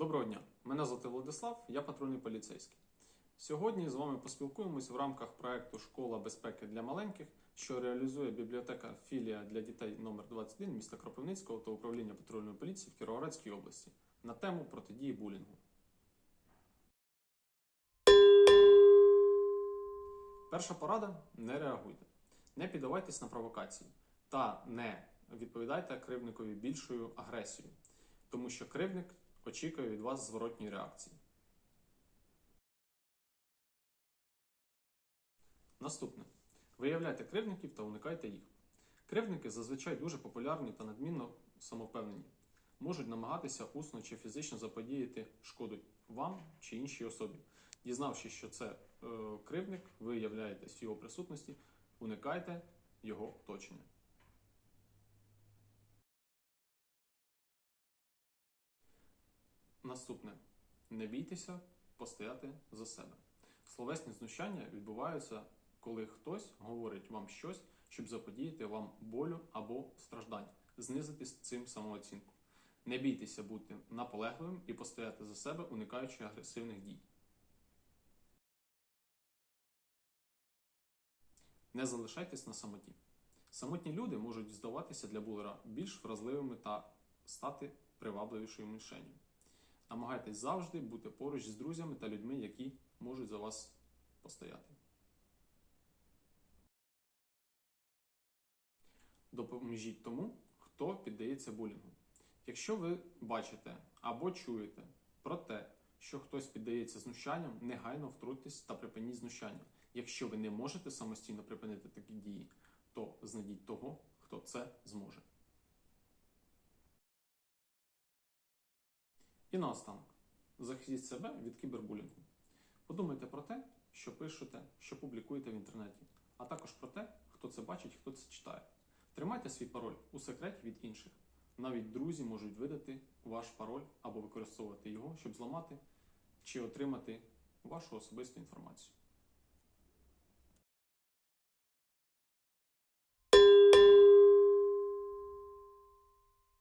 Доброго дня! Мене звати Владислав, я патрульний поліцейський. Сьогодні з вами поспілкуємось в рамках проекту Школа безпеки для маленьких, що реалізує бібліотека філія для дітей номер 21 міста Кропивницького та управління патрульної поліції в Кіровоградській області на тему протидії булінгу. Перша порада не реагуйте. Не піддавайтесь на провокації та не відповідайте кривдникові більшою агресією, тому що кривдник очікує від вас зворотньої реакції. Наступне. Виявляйте кривдників та уникайте їх. Кривдники зазвичай дуже популярні та надмінно самовпевнені. Можуть намагатися усно чи фізично заподіяти шкоду вам чи іншій особі. Дізнавшись, що це е, кривдник, ви являєтесь в його присутності, уникайте його оточення. Наступне. Не бійтеся постояти за себе. Словесні знущання відбуваються, коли хтось говорить вам щось, щоб заподіяти вам болю або страждань, знизити цим самооцінку. Не бійтеся бути наполегливим і постояти за себе, уникаючи агресивних дій. Не залишайтесь на самоті. Самотні люди можуть здаватися для булера більш вразливими та стати привабливішою мішенью. Намагайтесь завжди бути поруч з друзями та людьми, які можуть за вас постояти. Допоможіть тому, хто піддається булінгу. Якщо ви бачите або чуєте про те, що хтось піддається знущанням, негайно втрутьтесь та припиніть знущання. Якщо ви не можете самостійно припинити такі дії, то знайдіть того, хто це І наостанок, захистіть себе від кібербулінгу. Подумайте про те, що пишете, що публікуєте в інтернеті, а також про те, хто це бачить, хто це читає. Тримайте свій пароль у секреті від інших. Навіть друзі можуть видати ваш пароль або використовувати його, щоб зламати чи отримати вашу особисту інформацію.